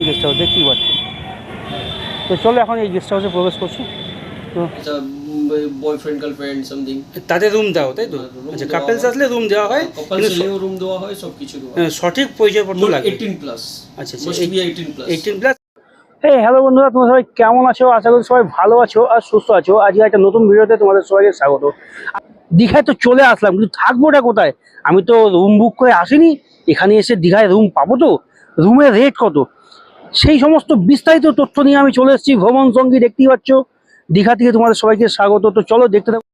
Guest house দেখতেই পাচ্ছি তো চলো এখন এই গেস্ট হাউসে প্রবেশ করছি। তো বয়ফ্রেন্ড গার্লফ্রেন্ড সামথিং তাদের রুম দাও তাই তো? আচ্ছা আসলে রুম দেওয়া হয় রুম দেওয়া হয় সব কিছু দেওয়া হ্যাঁ, সঠিক পরিচয়পত্র লাগে এইটিন প্লাস আচ্ছা, আচ্ছা, বি প্লাস এই হ্যালো বন্ধুরা তোমরা সবাই কেমন আছো? আশা করি সবাই ভালো আছো আর সুস্থ আছো। আজকে একটা নতুন ভিডিওতে তোমাদের সবাইকে স্বাগত। দীঘায় তো চলে আসলাম কিন্তু থাকবোটা কোথায়? আমি তো রুম বুক করে আসিনি। এখানে এসে দীঘায় রুম পাবো তো? রুমের রেট কত? সেই সমস্ত বিস্তারিত তথ্য নিয়ে আমি চলে এসেছি। ভ্রমণ সঙ্গী দেখতেই পাচ্ছ। দীঘা থেকে তোমাদের সবাইকে স্বাগত। তো চলো দেখতে থাকো।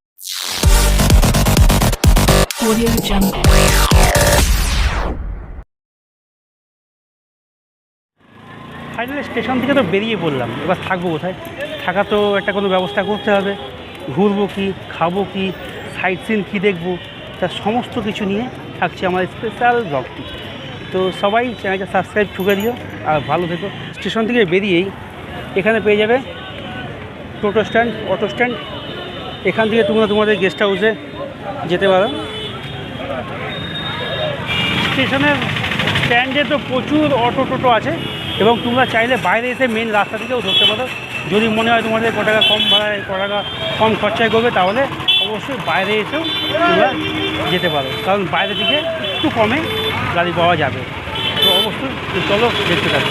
ফাইনালি স্টেশন থেকে তো বেরিয়ে পড়লাম। এবার থাকব কোথায়? থাকা তো একটা কোনো ব্যবস্থা করতে হবে। ঘুরবো কি খাব কি সাইট সিন কী দেখব তার সমস্ত কিছু নিয়ে থাকছে আমার স্পেশাল ব্লগটি তো সবাই চ্যানেলটা সাবস্ক্রাইব ঠুকে দিও আর ভালো থেকো। স্টেশন থেকে বেরিয়েই এখানে পেয়ে যাবে টোটো স্ট্যান্ড, অটো স্ট্যান্ড। এখান থেকে তোমরা তোমাদের গেস্ট হাউসে যেতে পারো। স্টেশনের স্ট্যান্ডে তো প্রচুর অটো টোটো আছে এবং তোমরা চাইলে বাইরে এসে মেন রাস্তা থেকেও ধরতে পারো। যদি মনে হয় তোমাদের ক টাকা কম ভাড়ায় ক টাকা কম খরচায় করবে তাহলে অবশ্যই বাইরে এসেও তোমরা যেতে পারো। কারণ বাইরে থেকে একটু কমে গাড়ি পাওয়া যাবে। তো অবশ্যই চলো দেখতে থাকো।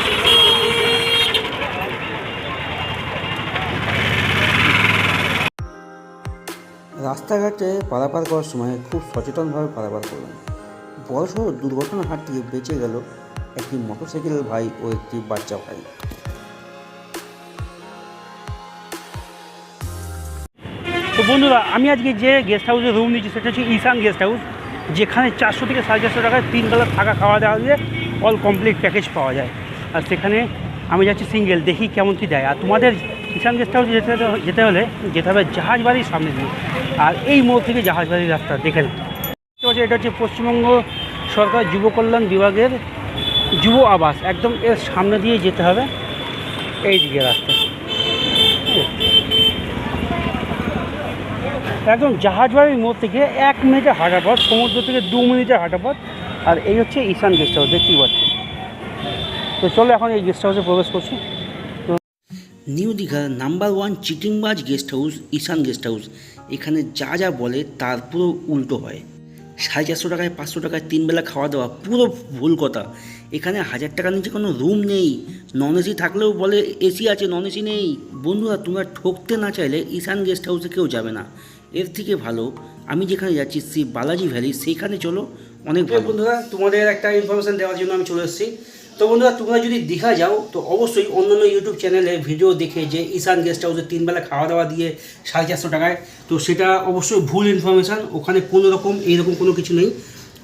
রাস্তাঘাটে পারাপার করার সময় খুব সচেতনভাবে পারাপার করবেন বড়সড় দুর্ঘটনার হাত থেকে বেঁচে গেল একটি মোটরসাইকেল ভাই ও একটি বাচ্চা ভাই। তো বন্ধুরা আমি আজকে যে গেস্ট হাউসে রুম নিচ্ছি সেটা হচ্ছে ঈশান গেস্ট হাউস যেখানে চারশো থেকে সাড়ে চারশো টাকায় তিন বেলা থাকা খাওয়া দাওয়া দিয়ে অল কমপ্লিট প্যাকেজ পাওয়া যায়। আর সেখানে আমি যাচ্ছি সিঙ্গেল দেখি কেমন কী দেয়। আর তোমাদের ঈশান গেস্ট হাউসে যেতে যেতে হলে যেতে হবে জাহাজ বাড়ির সামনে দিয়ে। আর এই মোড় থেকে জাহাজ বাড়ির রাস্তা দেখে। দেখতে এটা হচ্ছে পশ্চিমবঙ্গ সরকার যুব কল্যাণ বিভাগের যুব আবাস। একদম এর সামনে দিয়ে যেতে হবে। এই দিকে রাস্তা। একদম জাহাজবাড়ির মোড় থেকে এক মিনিটের হাঁটা পথ, সমুদ্র থেকে দু মিনিটের হাঁটা পথ। আর এই হচ্ছে ঈশান গেস্ট হাউস দেখতেই পাচ্ছি। তো চলো এখন এই গেস্ট হাউসে প্রবেশ করছি। New Digha number one চিটিংবাজ guest house Ishan guest house এখানে যা যা বলে তার পুরো উল্টো হয়। সাড়ে চারশো টাকায় পাঁচশো টাকায় তিন বেলা খাওয়া দাওয়া পুরো ভুল কথা। এখানে হাজার টাকার নিচে কোনো রুম নেই। নন এসি থাকলেও বলে এসি আছে নন এসি নেই। বন্ধুরা তোমরা ঠকতে না চাইলে ঈশান গেস্ট হাউসে কেউ যাবে না। এর থেকে ভালো আমি যেখানে যাচ্ছি শ্রী বালাজি ভ্যালি সেইখানে চলো অনেক ভালো। বন্ধুরা তোমাদের একটা ইনফরমেশান দেওয়ার জন্য আমি চলে এসেছি। তো বন্ধুরা, তোমরা যদি দীঘা যাও, তো অবশ্যই অন্যান্য ইউটিউব চ্যানেলে ভিডিও দেখে যে ঈশান গেস্ট হাউসে তিনবেলা খাওয়া দাওয়া দিয়ে সাড়ে চারশো টাকায়, তো সেটা অবশ্যই ভুল ইনফরমেশান ওখানে কোনো রকম এইরকম কোনো কিছু নেই।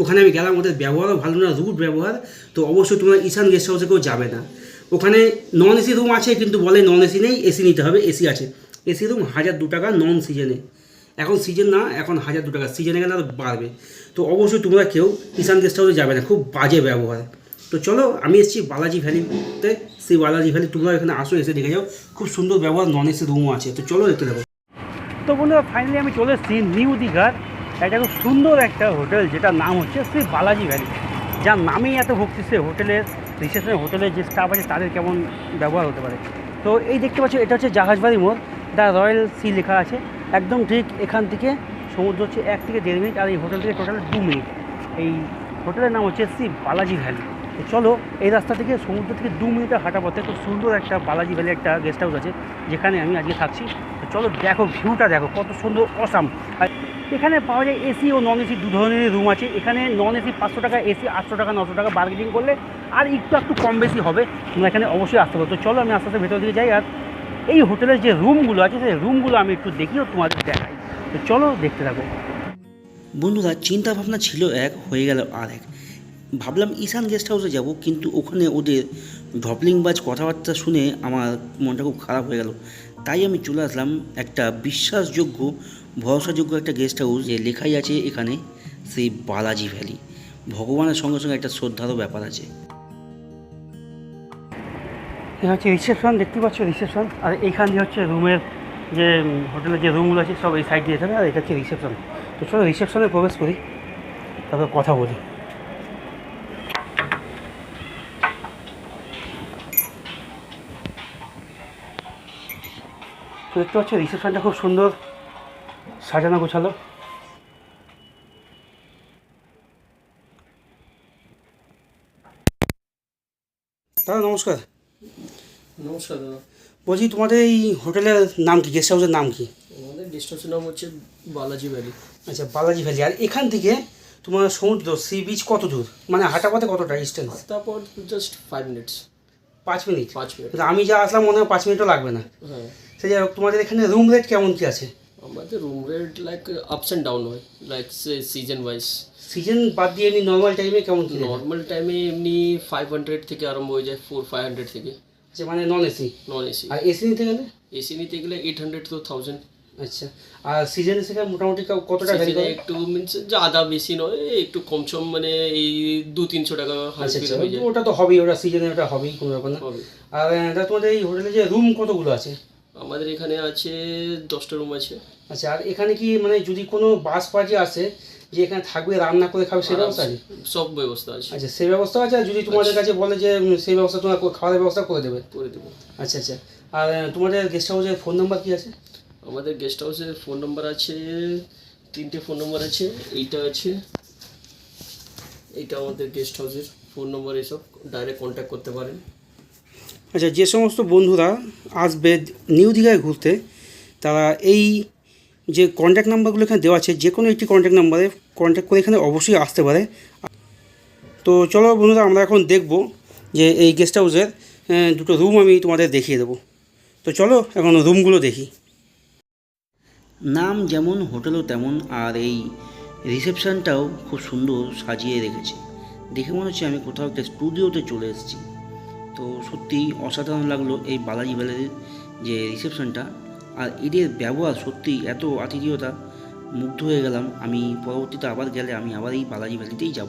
ওখানে আমি গেলাম ওদের ব্যবহারও ভালো না, রুট ব্যবহার। তো অবশ্যই তোমরা ঈশান গেস্ট হাউসে কেউ যাবে না। ওখানে নন এসি রুম আছে, কিন্তু বলে নন এসি নেই এসি নিতে হবে এসি আছে। এসি রুম হাজার দু টাকা নন সিজনে এখন সিজন না, এখন হাজার দু টাকা সিজনে গেলে আরও বাড়বে। তো অবশ্যই তোমরা কেউ ঈশান গেস্ট হাউসে যাবে না, খুব বাজে ব্যবহার। তো চলো, আমি এসেছি বালাজি ভ্যালিতে সেই বালাজি ভ্যালি, তোমরা এখানে আসো, এসে দেখে যাও। খুব সুন্দর ব্যবহার নন এসি রুমও আছে। তো চলো, দেখতে দেবো তো বন্ধুরা ফাইনালি আমি চলে এসেছি নিউ দীঘার একটা খুব সুন্দর একটা হোটেল, যেটার নাম হচ্ছে শ্রী বালাজি ভ্যালি। যার নামেই এত ভক্তি সে হোটেলের রিসেপশনের হোটেলের যে স্টাফ আছে, তাদের কেমন ব্যবহার হতে পারে। তো এই দেখতে পাচ্ছ, এটা হচ্ছে জাহাজবাড়ি মোড়। দ্য রয়্যাল সি লেখা আছে। একদম ঠিক এখান থেকে সমুদ্র হচ্ছে এক থেকে দেড় মিনিট, আর এই হোটেল থেকে টোটাল দু মিনিট। এই হোটেলের নাম হচ্ছে শ্রী বালাজি ভ্যালি। তো চলো, এই রাস্তা থেকে সমুদ্র থেকে দু মিনিটের হাঁটা পথে। খুব সুন্দর একটা বালাজি ভ্যালি একটা গেস্ট হাউস আছে, যেখানে আমি আজকে থাকছি। তো চলো, দেখো ভিউটা দেখো, কত সুন্দর অসাম আর এখানে পাওয়া যায় এসি ও নন এসি দু ধরনের রুম আছে। এখানে নন এসি পাঁচশো টাকা এসি আটশো টাকা, নশো টাকা বার্গেনিং করলে আর একটু একটু কম বেশি হবে। তোমরা এখানে অবশ্যই আসতে পারো। তো চলো, আমি আস্তে আস্তে ভেতর দিকে যাই। আর এই হোটেলের যে রুমগুলো আছে, সেই রুমগুলো আমি একটু দেখিও তোমাদের দেখাই। তো চলো, দেখতে থাকো। বন্ধুরা চিন্তা ভাবনা ছিল এক, হয়ে গেল আর এক ভাবলাম ঈশান গেস্ট হাউসে যাব, কিন্তু ওখানে ওদের ঢপলিংবাজ কথাবার্তা শুনে আমার মনটা খুব খারাপ হয়ে গেল। তাই আমি চলে আসলাম একটা বিশ্বাসযোগ্য, ভরসাযোগ্য একটা গেস্ট হাউস যে লেখাই আছে এখানে সেই বালাজি ভ্যালি। ভগবানের সঙ্গে সঙ্গে একটা শ্রদ্ধারও ব্যাপার আছে। এটা হচ্ছে রিসেপশন, দেখতে পাচ্ছ রিসেপশন? আর এইখান দিয়ে হচ্ছে রুমের যে হোটেলের যে রুমগুলো আছে, সব এই সাইড দিয়ে হবে আর এটা হচ্ছে রিসেপশন। তো চলো রিসেপশনে প্রবেশ করি, তারপর কথা বলি। দেখতে পাচ্ছি রিসেপশনটা খুব সুন্দর সাজানো গোছালো। দাদা নমস্কার। নমস্কার দাদা। বলছি তোমাদের এই হোটেলের নাম কি? গেস্ট হাউসের নাম কি? আমাদের গেস্ট হাউসের নাম হচ্ছে বালাজি ভ্যালি। আচ্ছা বালাজি ভ্যালি। আর এখান থেকে তোমার সমুদ্র সি বিচ কত দূর? মানে হাঁটা পথে কতটা ডিস্টেন্স তারপর জাস্ট ফাইভ মিনিটস পাঁচ মিনিট পাঁচ মিনিট আমি যা আসলাম মনে হয় পাঁচ মিনিটও লাগবে না। হ্যাঁ। সে যাই হোক তোমাদের এখানে রুম রেট কেমন কি আছে? আমাদের room rate like ups and down হয় লাইক সিজন ওয়াইজ সিজন বাদ দিয়ে এমনি নর্মাল টাইমে কেমন কি নর্মাল টাইমে এমনি ফাইভ হান্ড্রেড থেকে আরম্ভ হয়ে যায় ফোর ফাইভ হান্ড্রেড থেকে। আচ্ছা মানে নন এসি নন এসি আর এসি নিতে গেলে? এসি নিতে গেলে এইট হান্ড্রেড টু থাউজেন্ড আচ্ছা আর সিজনে সেখানে মোটামুটি কতটা ভ্যারি করে? একটু মিনস জাদা বেশি নয় একটু কম সম মানে এই দু তিনশো টাকা আচ্ছা আচ্ছা ওটা তো হবেই ওটা সিজনে ওটা হবেই কোনো ব্যাপার না। আর তোমাদের এই হোটেলে যে রুম কতগুলো আছে? আমাদের এখানে আছে দশটা রুম আছে। আচ্ছা আর এখানে কি মানে যদি কোনো বাস পার্টি আসে যে এখানে থাকবে রান্না করে খাবে সেই ব্যবস্থা আছে সব ব্যবস্থা আছে। আচ্ছা সেই ব্যবস্থা আছে আর যদি তোমাদের কাছে বলে যে সেই ব্যবস্থা তোমরা খাওয়ার ব্যবস্থা করে দেবে। করে দেবো। আচ্ছা আচ্ছা। আর তোমাদের গেস্ট হাউসের ফোন নাম্বার কি আছে? আমাদের গেস্ট হাউসের ফোন নাম্বার আছে তিনটে ফোন নাম্বার আছে এইটা আছে। এইটা আমাদের গেস্ট হাউসের ফোন নাম্বার এসব ডাইরেক্ট কন্ট্যাক্ট করতে পারেন। আচ্ছা যে সমস্ত বন্ধুরা আসবে নিউ দীঘায় ঘুরতে, তারা এই যে কন্ট্যাক্ট নাম্বারগুলো এখানে দেওয়া আছে যে কোনো একটি কন্ট্যাক্ট নাম্বারে কন্ট্যাক্ট করে এখানে অবশ্যই আসতে পারে। তো চলো বন্ধুরা, আমরা এখন দেখব যে এই গেস্ট হাউসের দুটো রুম আমি তোমাদের দেখিয়ে দেবো। তো চলো, এখন রুমগুলো দেখি। নাম যেমন হোটেলও তেমন, আর এই রিসেপশনটাও খুব সুন্দর সাজিয়ে রেখেছে। দেখে মনে হচ্ছে আমি কোথাও একটা স্টুডিওতে চলে এসেছি। তো সত্যিই অসাধারণ লাগল এই বালাজি ভ্যালির যে রিসেপশনটা আর এদের ব্যবহার সত্যিই এত আতিথেয়তা মুগ্ধ হয়ে গেলাম আমি। পরবর্তীতে আবার গেলে আমি আবার এই বালাজি ভ্যালিতেই যাব।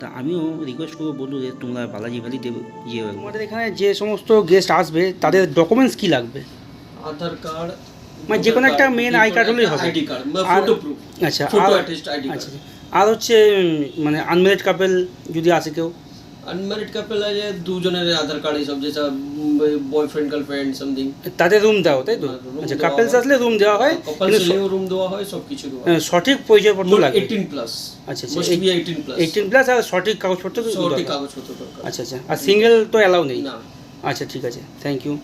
তা আমিও রিকোয়েস্ট করব বন্ধুদের তোমরা বালাজি ভ্যালিতে একবার। তোমাদের এখানে যে সমস্ত গেস্ট আসবে তাদের ডকুমেন্টস কি লাগবে? আধার কার্ড মানে যে কোনো একটা মেন আই card হলেই হবে। কার্ড আচ্ছা কার্ড আচ্ছা। আর হচ্ছে মানে আনমেরিড কাপেল যদি আসে কেউ? আনম্যারিড কাপল আছে দুজনের আধার কার্ড এইসব যেসব বয়ফ্রেন্ড গার্লফ্রেন্ড সামথিং তাদের রুম দাও তাই তো? হ্যাঁ, আচ্ছা কাপেলস হয়। আসলে রুম দেওয়া হয় কপাল কিন্তু রুম দেওয়া হয় সব কিছু দেওয়া আহ, সঠিক পরিচয়পত্র লাগবে এইটিন প্লাস আচ্ছা, আচ্ছা, must be eighteen plus eighteen plus আর সঠিক কাগজপত্র তো সঠিক কাগজপত্র দরকার। আচ্ছা আচ্ছা আর সিঙ্গেল তো অ্যালাউ নেই? না। আচ্ছা ঠিক আছে থ্যাংক ইউ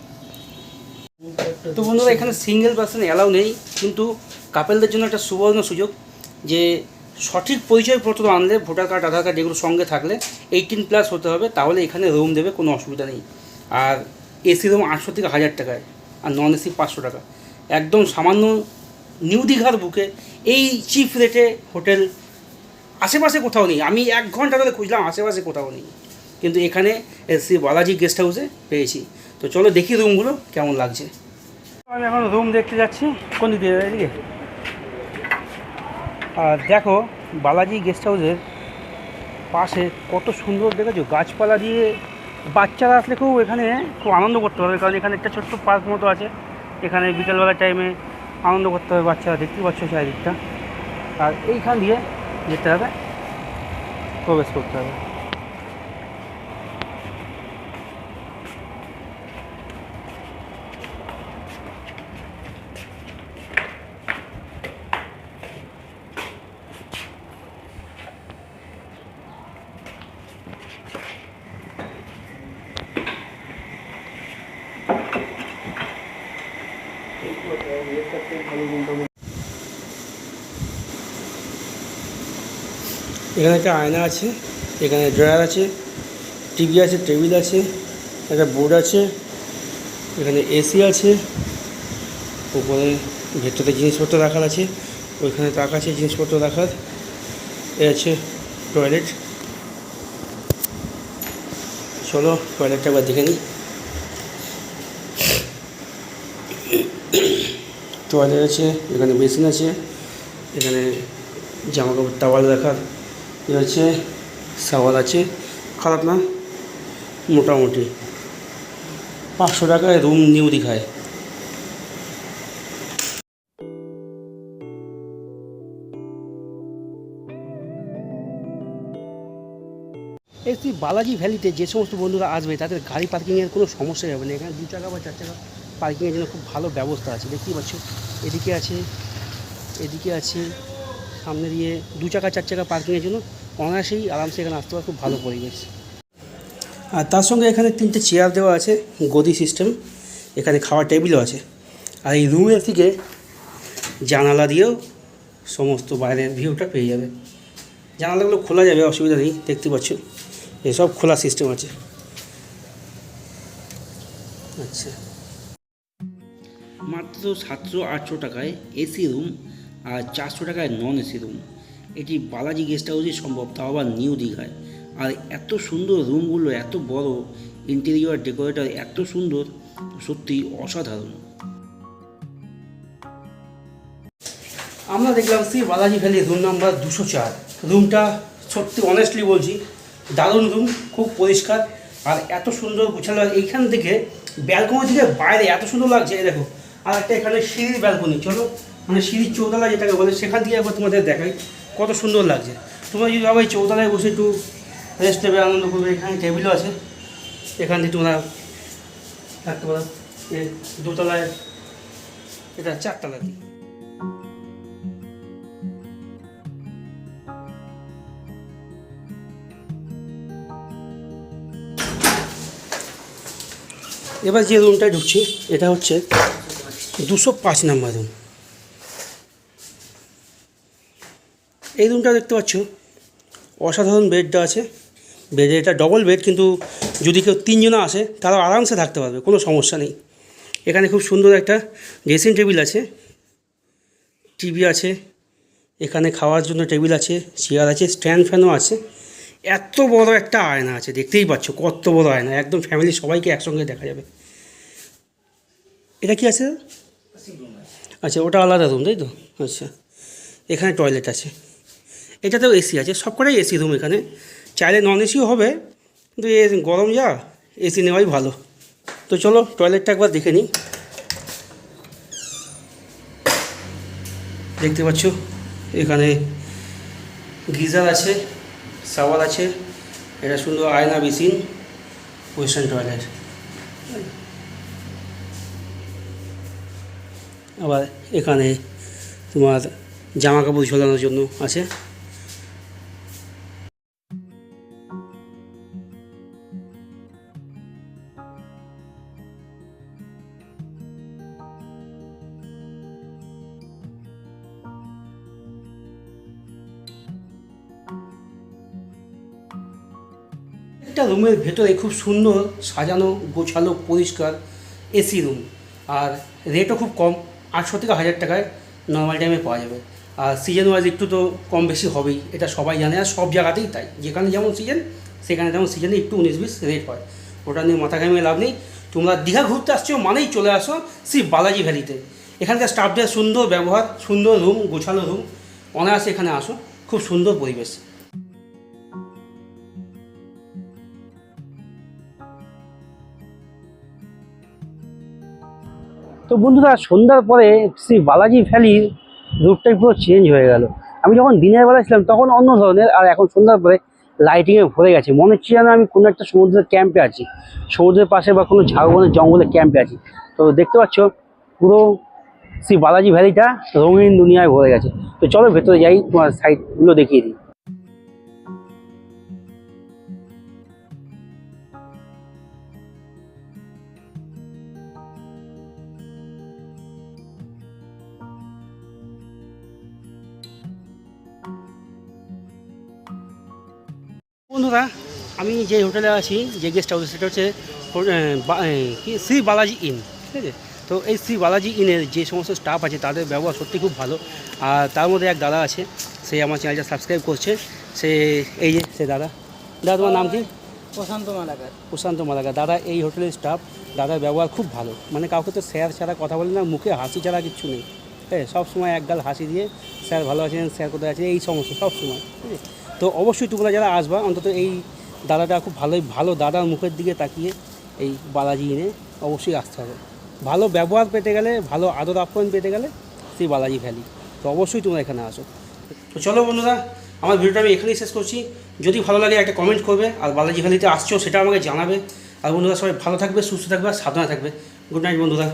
তো বন্ধুরা এখানে সিঙ্গেল পার্সন অ্যালাউ নেই কিন্তু কাপেলদের জন্য একটা সুবর্ণ সুযোগ যে সঠিক পরিচয়পত্র আনলে ভোটার কার্ড, আধার কার্ড এগুলো সঙ্গে থাকলে এইটিন প্লাস হতে হবে, তাহলে এখানে রুম দেবে, কোনো অসুবিধা নেই। আর এসি রুম আটশো থেকে হাজার টাকায়, আর নন এসি পাঁচশো টাকা। একদম সামান্য নিউ দীঘার বুকে এই চিপ রেটে হোটেল আশেপাশে কোথাও নেই। আমি এক ঘণ্টা ধরে খুঁজলাম, আশেপাশে কোথাও নেই। কিন্তু এখানে শ্রী বালাজি গেস্ট হাউসে পেয়েছি। তো চলো দেখি রুমগুলো কেমন লাগছে। আমি এখন রুম দেখতে যাচ্ছি, কোন দিকে? এদিকে? আর দেখো, বালাজি গেস্ট হাউসের পাশে কত সুন্দর দেখেছ, গাছপালা দিয়ে বাচ্চারা আসলে খুব এখানে খুব আনন্দ করতে পারবে, কারণ এখানে একটা ছোট্ট পার্ক মতো আছে। এখানে বিকেলবেলার টাইমে আনন্দ করতে হবে বাচ্চারা দেখতে পাচ্ছ চারিদিকটা। আর এইখান দিয়ে যেতে হবে, প্রবেশ করতে হবে। এখানে একটা আয়না আছে, এখানে ড্রয়ার আছে, টিভি আছে, টেবিল আছে, একটা বোর্ড আছে, এখানে এসি আছে, উপরে ভেতরে জিনিসপত্র রাখার আছে, ওইখানে তাক আছে জিনিসপত্র রাখার, এ আছে টয়লেট চলো টয়লেটটা একবার দেখে নিই। টয়লেট আছে, এখানে বেসিন আছে, এখানে জামা কাপড় টাওয়াল রাখার এ আছে, সাওয়াল আছে, খারাপ না, মোটামুটি। পাঁচশো টাকায় রুম নিউ দীঘায়। এই বালাজি ভ্যালিতে যে সমস্ত বন্ধুরা আসবে, তাদের গাড়ি পার্কিংয়ের কোনো সমস্যা হবে না। এখানে দু চাকা বা চার চাকা পার্কিংয়ের জন্য খুব ভালো ব্যবস্থা আছে। দেখতেই পাচ্ছ, এদিকে আছে এদিকে আছে, সামনে দিয়ে দু চাকা, চার চাকা পার্কিংয়ের জন্য অনায়াসেই আরামসে এখানে আসতে পারে, খুব ভালো পরিবেশ। আর তার সঙ্গে এখানে তিনটে চেয়ার দেওয়া আছে, গদি সিস্টেম, এখানে খাওয়ার টেবিলও আছে। আর এই রুমের থেকে জানালা দিয়েও সমস্ত বাইরের ভিউটা পেয়ে যাবে। জানালাগুলো খোলা যাবে, অসুবিধা নেই, দেখতে পাচ্ছ, এসব খোলা সিস্টেম আছে। আচ্ছা। মাত্র সাতশো আটশো টাকায় এসি রুম আর চারশো টাকায় নন এসি রুম। এটি বালাজি গেস্ট হাউসে সম্ভব, তাও আবার নিউ দীঘায়। আর এত সুন্দর রুমগুলো, এত বড় ইন্টেরিয়র ডেকোরেটর, এত সুন্দর সত্যি অসাধারণ। আমরা দেখলাম Shri Balaji valley room number দুশো চার। রুমটা সত্যি অনেস্টলি বলছি, দারুণ রুম, খুব পরিষ্কার। আর এত সুন্দর গোছালো আর এইখান থেকে ব্যালকনি থেকে বাইরে এত সুন্দর লাগছে দেখো। আর একটা এখানে সিঁড়ির ব্যালকনি, চলো। মানে সিঁড়ির চৌতলা যেটাকে বলে, সেখান থেকে একবার তোমাদের দেখাই কত সুন্দর লাগছে। তোমরা যদি ভাবো চৌতলায় বসে একটু রেস্ট নেবে, আনন্দ করবে, এখানে টেবিলও আছে। এখান থেকে তোমরা থাকতে পারো। দোতলায়, এটা চারতলা দিয়ে এবার যে রুমটায় ঢুকছি, এটা হচ্ছে দুশো পাঁচ নাম্বার রুম এই রুমটা দেখতে পাচ্ছ, অসাধারণ বেডটা আছে। বেডে এটা ডবল বেড কিন্তু যদি কেউ তিনজনা আসে তারা আরামসে থাকতে পারবে, কোনো সমস্যা নেই। এখানে খুব সুন্দর একটা ড্রেসিং টেবিল আছে টিভি আছে, এখানে খাওয়ার জন্য টেবিল আছে চেয়ার আছে স্ট্যান্ড ফ্যানও আছে। এত বড় একটা আয়না আছে, দেখতেই পাচ্ছ কত বড় আয়না, একদম ফ্যামিলি সবাইকে একসঙ্গে দেখা যাবে। এটা কি আছে? আচ্ছা ওটা আলাদা রুম তাই তো? আচ্ছা এখানে টয়লেট আছে। এটাতেও এসি আছে সবকটাই এসি রুম এখানে। চাইলে নন এসিও হবে, কিন্তু এ গরম যা এসি নেওয়াই ভালো। তো চলো টয়লেটটা একবার দেখে নিই। দেখতে পাচ্ছ, এখানে গিজার আছে শাওয়ার আছে, এটা সুন্দর আয়না বেসিন ওয়েস্টার্ন টয়লেট আবার এখানে তোমার জামা কাপড় ঝোলানোর জন্য আছে। একটা রুমের ভেতরে খুব সুন্দর সাজানো গোছালো পরিষ্কার এসি রুম। আর রেটও খুব কম। আটশো থেকে হাজার টাকায় নর্মাল টাইমে পাওয়া যাবে। আর সিজন ওয়াইজ একটু তো কম বেশি হবেই, এটা সবাই জানে আর সব জায়গাতেই তাই। যেখানে যেমন সিজন সেখানে তেমন সিজনে একটু উনিশ বিশ রেট হয়। ওটা নিয়ে মাথা ঘামিয়ে লাভ নেই। তোমরা দীঘা ঘুরতে আসছো মানেই চলে আসো শ্রী বালাজি ভ্যালিতে। এখানকার স্টাফদের সুন্দর ব্যবহার, সুন্দর রুম গোছালো রুম অনায়াসে এখানে আসো। খুব সুন্দর পরিবেশ। তো বন্ধুরা, সন্ধ্যার পরে শ্রী বালাজি ভ্যালির রূপটাই পুরো চেঞ্জ হয়ে গেল। আমি যখন দিনের বেলা ছিলাম, তখন অন্য ধরনের, আর এখন সন্ধ্যার পরে লাইটিংয়ে ভরে গেছে। মনে হচ্ছে যেন আমি কোনো একটা সমুদ্রের ক্যাম্পে আছি। সমুদ্রের পাশে বা কোনো ঝাড়বনের জঙ্গলের ক্যাম্পে আছি। তো দেখতে পাচ্ছ, পুরো শ্রী বালাজি ভ্যালিটা রঙিন দুনিয়ায় ভরে গেছে। তো চলো ভেতরে যাই, তোমার সাইডগুলো দেখিয়ে দিই। বন্ধুরা আমি যে হোটেলে আছি যে গেস্ট হাউস সেটা হচ্ছে কি শ্রী বালাজি ইন ঠিক আছে? তো এই শ্রী বালাজি ইনের যে সমস্ত স্টাফ আছে তাদের ব্যবহার সত্যি খুব ভালো। আর তার মধ্যে এক দাদা আছে সে আমার চ্যানেলটা সাবস্ক্রাইব করছে। সে এই যে সে দাদা। দাদা তোমার নাম কি? প্রশান্ত মালাকার। প্রশান্ত মালাকার। দাদা এই হোটেলের স্টাফ দাদার ব্যবহার খুব ভালো। মানে কাউকে তো স্যার ছাড়া কথা বলে না মুখে হাসি ছাড়া কিচ্ছু নেই। হ্যাঁ সবসময় একগাল হাসি দিয়ে স্যার ভালো আছেন স্যার কোথায় আছে এই সমস্ত সবসময় ঠিক আছে? তো অবশ্যই তোমরা যারা আসবা, অন্তত এই দাদাটা খুব ভালোই, ভালো দাদার মুখের দিকে তাকিয়ে এই বালাজি এনে অবশ্যই আসতে হবে। ভালো ব্যবহার পেতে গেলে, ভালো আদর আপ্যায়ন পেতে গেলে সেই বালাজি ভ্যালি। তো অবশ্যই তোমরা এখানে আসো। তো চলো বন্ধুরা, আমার ভিডিওটা আমি এখানেই শেষ করছি। যদি ভালো লাগে একটা কমেন্ট করবে, আর বালাজি ভ্যালিতে আসছো, সেটা আমাকে জানাবে। আর বন্ধুরা সবাই ভালো থাকবে, সুস্থ থাকবে, আর সাবধানে থাকবে। গুড নাইট বন্ধুরা।